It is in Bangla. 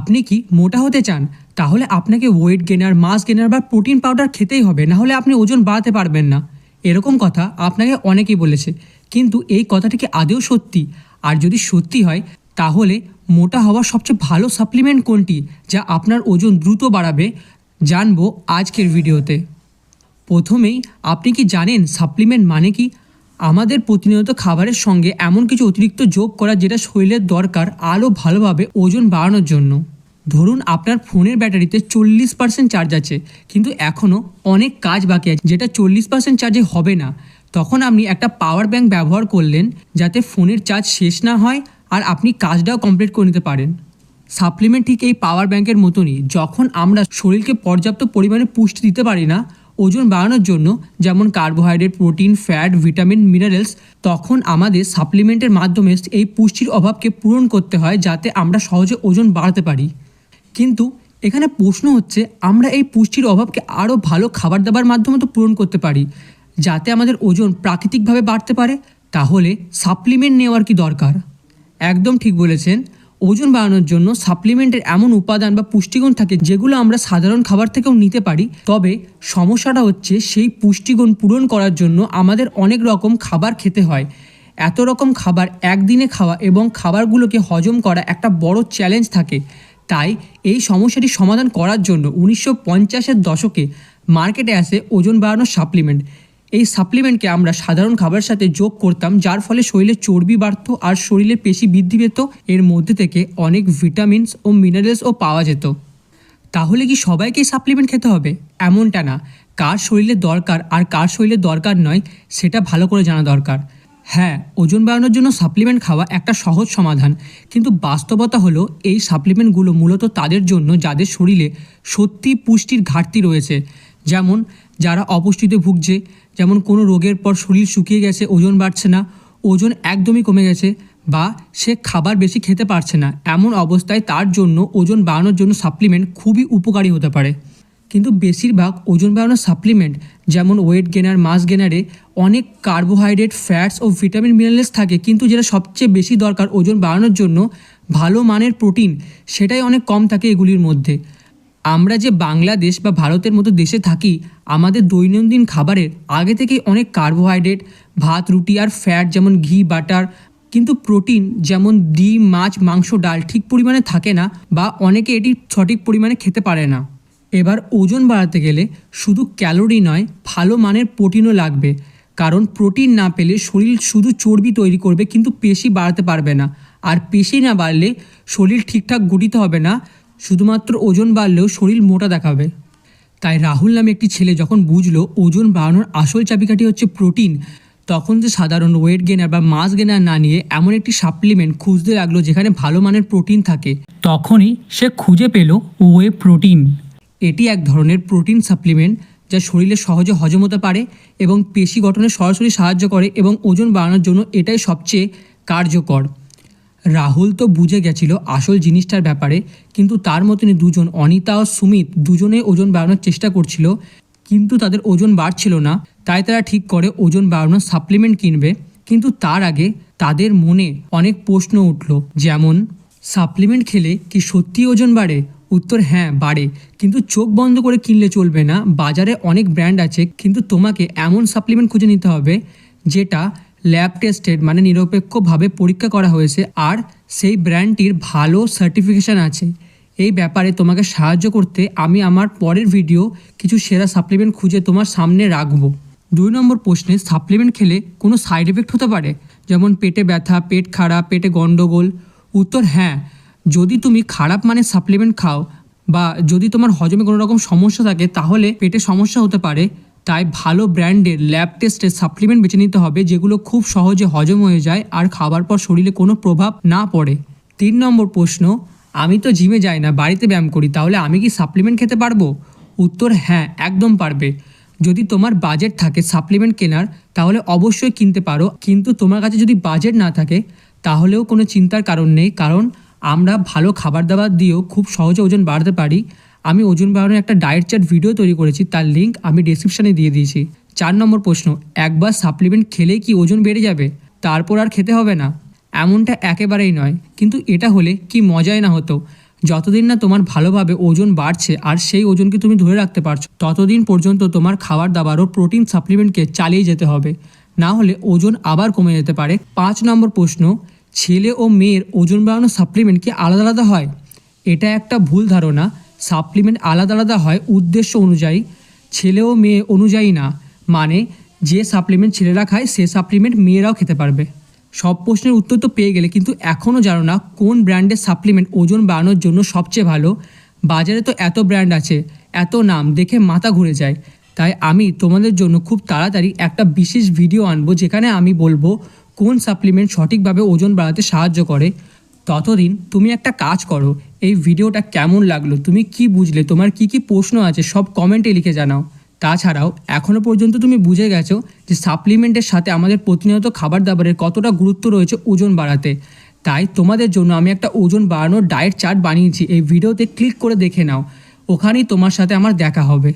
আপনি কি মোটা হতে চান? তাহলে আপনাকে ওয়েট গেনার মাস গেনার বা প্রোটিন পাউডার খেতেই হবে, না হলে আপনি ওজন বাড়াতে পারবেন না। এরকম কথা আপনাকে অনেকেই বলেছে, কিন্তু এই কথাটি কি আদেও সত্যি? আর যদি সত্যি হয়, তাহলে মোটা হওয়ার সবচেয়ে ভালো সাপ্লিমেন্ট কোনটি, যা আপনার ওজন দ্রুত বাড়াবে? জানব আজকের ভিডিওতে। প্রথমেই, আপনি কি জানেন সাপ্লিমেন্ট মানে কি? আমাদের প্রতিনিয়ত খাবারের সঙ্গে এমন কিছু অতিরিক্ত যোগ করা যেটা শরীরের দরকার আরও ভালোভাবে ওজন বাড়ানোর জন্য। ধরুন আপনার ফোনের ব্যাটারিতে চল্লিশ পার্সেন্ট চার্জ আছে, কিন্তু এখনও অনেক কাজ বাকি আছে যেটা চল্লিশ পার্সেন্ট চার্জে হবে না। তখন আপনি একটা পাওয়ার ব্যাংক ব্যবহার করলেন যাতে ফোনের চার্জ শেষ না হয় আর আপনি কাজটাও কমপ্লিট করে নিতে পারেন। সাপ্লিমেন্ট ঠিক এই পাওয়ার ব্যাংকের মতনই, যখন আমরা শরীরকে পর্যাপ্ত পরিমাণে পুষ্টি দিতে পারি না ওজন বাড়ানোর জন্য যেমন carbohydrate protein fat vitamin minerals তখন আমাদের সাপ্লিমেন্টের মাধ্যমে এই পুষ্টির অভাবকে পূরণ করতে হয় যাতে আমরা সহজে ওজন বাড়াতে পারি। কিন্তু এখানে প্রশ্ন হচ্ছে, আমরা এই পুষ্টির অভাবকে আরও ভালো খাবার দাবার মাধ্যমে তো পূরণ করতে পারি, যাতে আমাদের ওজন প্রাকৃতিকভাবে বাড়তে পারে? তাহলে সাপ্লিমেন্ট নেওয়ার কি দরকার? একদম ঠিক বলেছেন। ওজন বাড়ানোর জন্য সাপ্লিমেন্টের এমন উপাদান বা পুষ্টিগুণ থাকে যেগুলো আমরা সাধারণ খাবার থেকেও নিতে পারি। তবে সমস্যাটা হচ্ছে সেই পুষ্টিগুণ পূরণ করার জন্য আমাদের অনেক রকম খাবার খেতে হয়। এত রকম খাবার একদিনে খাওয়া এবং খাবারগুলোকে হজম করা একটা বড় চ্যালেঞ্জ থাকে। তাই এই সমস্যাটি সমাধান করার জন্য উনিশশো পঞ্চাশের দশকে মার্কেটে আসে ওজন বাড়ানোর সাপ্লিমেন্ট এই সাপ্লিমেন্টকে আমরা সাধারণ খাবারের সাথে যোগ করতাম, যার ফলে শরীরে চর্বি বাড়তো আর শরীরে পেশি বৃদ্ধি পেত। এর মধ্যে থেকে অনেক ভিটামিনস ও মিনারেলসও পাওয়া যেত। তাহলে কি সবাইকেই সাপ্লিমেন্ট খেতে হবে? এমনটা না। কার শরীরে দরকার আর কার শরীরে দরকার নয়, সেটা ভালো করে জানা দরকার। হ্যাঁ ওজন বাড়ানোর জন্য সাপ্লিমেন্ট খাওয়া একটা সহজ সমাধান। কিন্তু বাস্তবতা হলো, এই সাপ্লিমেন্টগুলো মূলত তাদের জন্য, যাদের শরীরে সত্যি পুষ্টির ঘাটতি রয়েছে। যেমন যারা অপুষ্টিতে ভুগছে, যেমন কোনো রোগের পর শরীর শুকিয়ে গেছে, ওজন বাড়ছে না, ওজন একদমই কমে গেছে বা সে খাবার বেশি খেতে পারছে না, এমন অবস্থায় তার জন্য ওজন বাড়ানোর জন্য সাপ্লিমেন্ট খুবই উপকারী হতে পারে। কিন্তু বেশিরভাগ ওজন বাড়ানোর সাপ্লিমেন্ট যেমন ওয়েট গেনার মাস গেনারে অনেক কার্বোহাইড্রেট ফ্যাটস ও ভিটামিন মিনারেলস থাকে, কিন্তু যেটা সবচেয়ে বেশি দরকার ওজন বাড়ানোর জন্য, ভালো মানের প্রোটিন সেটাই অনেক কম থাকে এগুলির মধ্যে। আমরা যে বাংলাদেশ বা ভারতের মতো দেশে থাকি, আমাদের দৈনন্দিন খাবারের আগে থেকেই অনেক কার্বোহাইড্রেট ভাত, রুটি আর ফ্যাট যেমন ঘি বাটার কিন্তু প্রোটিন যেমন ডিম, মাছ, মাংস, ডাল ঠিক পরিমাণে থাকে না বা অনেকে এটি সঠিক পরিমাণে খেতে পারে না। এবার ওজন বাড়াতে গেলে শুধু ক্যালোরি নয়, ভালো মানের প্রোটিনও লাগবে। কারণ প্রোটিন না পেলে শরীর শুধু চর্বি তৈরি করবে, কিন্তু পেশি বাড়াতে পারবে না। আর পেশি না বাড়লে শরীর ঠিকঠাক গঠিত হবে না শুধুমাত্র ওজন বাড়লেও শরীর মোটা দেখাবে। তাই রাহুল নামে একটি ছেলে যখন বুঝলো ওজন বাড়ানোর আসল চাবিকাঠি হচ্ছে প্রোটিন, তখন যে সাধারণ ওয়েট গেনার বা মাস গেনার না নিয়ে এমন একটি সাপ্লিমেন্ট খুঁজতে লাগল যেখানে ভালো মানের প্রোটিন থাকে। তখনই সে খুঁজে পেল ওয়ে প্রোটিন এটি এক ধরনের প্রোটিন সাপ্লিমেন্ট যা শরীরে সহজে হজম হতে পারে এবং পেশি গঠনে সরাসরি সাহায্য করে এবং ওজন বাড়ানোর জন্য এটাই সবচেয়ে কার্যকর। রাহুল তো বুঝে গেছিল আসল জিনিসটার ব্যাপারে, কিন্তু তার মতনই দুজন অনিতা ও সুমিত দুজনে ওজন বাড়ানোর চেষ্টা করছিল, কিন্তু তাদের ওজন বাড়ছিল না, তাই তারা ঠিক করে ওজন বাড়ানোর সাপ্লিমেন্ট কিনবে। কিন্তু তার আগে তাদের মনে অনেক প্রশ্ন উঠল, যেমন সাপ্লিমেন্ট খেলে কি সত্যি ওজন বাড়ে? উত্তর হ্যাঁ বাড়ে, কিন্তু চোখ বন্ধ করে কিনলে চলবে না। বাজারে অনেক ব্র্যান্ড আছে, কিন্তু তোমাকে এমন সাপ্লিমেন্ট খুঁজে নিতে হবে, যেটা ল্যাব টেস্টেড মানে নিরপেক্ষভাবে পরীক্ষা করা হয়েছে, আর সেই ব্র্যান্ডটির ভালো সার্টিফিকেশান আছে। এই ব্যাপারে তোমাকে সাহায্য করতে আমি আমার পরের ভিডিও কিছু সেরা সাপ্লিমেন্ট খুঁজে তোমার সামনে রাখব। দুই নম্বর প্রশ্নে সাপ্লিমেন্ট খেলে কোনো সাইড এফেক্ট হতে পারে? যেমন পেটে ব্যথা, পেট খারাপ, পেটে গন্ডগোল। উত্তর হ্যাঁ যদি তুমি খারাপ মানের সাপ্লিমেন্ট খাও বা যদি তোমার হজমে কোনো রকম সমস্যা থাকে, তাহলে পেটে সমস্যা হতে পারে। তাই ভালো ব্র্যান্ডের ল্যাব টেস্টের সাপ্লিমেন্ট বেছে নিতে হবে, যেগুলো খুব সহজে হজম হয়ে যায় আর খাবার পর শরীরে কোনো প্রভাব না পড়ে। তিন নম্বর প্রশ্ন, আমি তো জিমে যাই না, বাড়িতে ব্যায়াম করি, তাহলে আমি কি সাপ্লিমেন্ট খেতে পারব? উত্তর হ্যাঁ একদম পারবে। যদি তোমার বাজেট থাকে সাপ্লিমেন্ট কেনার, তাহলে অবশ্যই কিনতে পারো। কিন্তু তোমার কাছে যদি বাজেট না থাকে, তাহলেও কোনো চিন্তার কারণ নেই, কারণ আমরা ভালো খাবার দাবার দিয়েও খুব সহজে ওজন বাড়াতে পারি। আমি ওজন বাড়ানোর একটা ডায়েট চার্ট ভিডিও তৈরি করেছি, তার লিঙ্ক আমি ডিসক্রিপশানে দিয়ে দিয়েছি। চার নম্বর প্রশ্ন, একবার সাপ্লিমেন্ট খেলেই কি ওজন বেড়ে যাবে? তারপর আর খেতে হবে না। এমনটা একেবারেই নয়, কিন্তু এটা হলে কি মজাই না হতো। যতদিন না তোমার ভালোভাবে ওজন বাড়ছে আর সেই ওজনকে তুমি ধরে রাখতে পারছ, ততদিন পর্যন্ত তোমার খাবার দাবার ও প্রোটিন সাপ্লিমেন্টকে চালিয়ে যেতে হবে। না হলে ওজন আবার কমে যেতে পারে। পাঁচ নম্বর প্রশ্ন, ছেলে ও মেয়ের ওজন বাড়ানোর সাপ্লিমেন্ট কি আলাদা আলাদা হয়? এটা একটা ভুল ধারণা সাপ্লিমেন্ট আলাদা আলাদা হয় উদ্দেশ্য অনুযায়ী। ছেলে ও মেয়ে অনুযায়ী না। মানে যে সাপ্লিমেন্ট ছেলেরা খায়, সে সাপ্লিমেন্ট মেয়েরাও খেতে পারবে। সব প্রশ্নের উত্তর তো পেয়ে গেলে, কিন্তু এখনও জানো না কোন ব্র্যান্ডের সাপ্লিমেন্ট ওজন বাড়ানোর জন্য সবচেয়ে ভালো। বাজারে তো এত ব্র্যান্ড আছে, এত নাম দেখে মাথা ঘুরে যায়। তাই আমি তোমাদের জন্য খুব তাড়াতাড়ি একটা বিশেষ ভিডিও আনব, যেখানে আমি বলব কোন সাপ্লিমেন্ট সঠিকভাবে ওজন বাড়াতে সাহায্য করে। ততদিন তুমি একটা কাজ করো এই ভিডিওটা কেমন লাগল? তুমি কি বুঝলে? তোমার কি কি প্রশ্ন আছে? সব কমেন্টে লিখে জানাও। তাছাড়াও এখনও পর্যন্ত তুমি বুঝে গেছো যে সাপ্লিমেন্টের সাথে আমাদের প্রতিনিয়ত খাবার দাবারের কতটা গুরুত্ব রয়েছে ওজন বাড়াতে। তাই তোমাদের জন্য আমি একটা ওজন বাড়ানোর ডায়েট চার্ট বানিয়েছি। এই ভিডিওতে ক্লিক করে দেখে নাও। ওখানেই তোমার সাথে আমার দেখা হবে।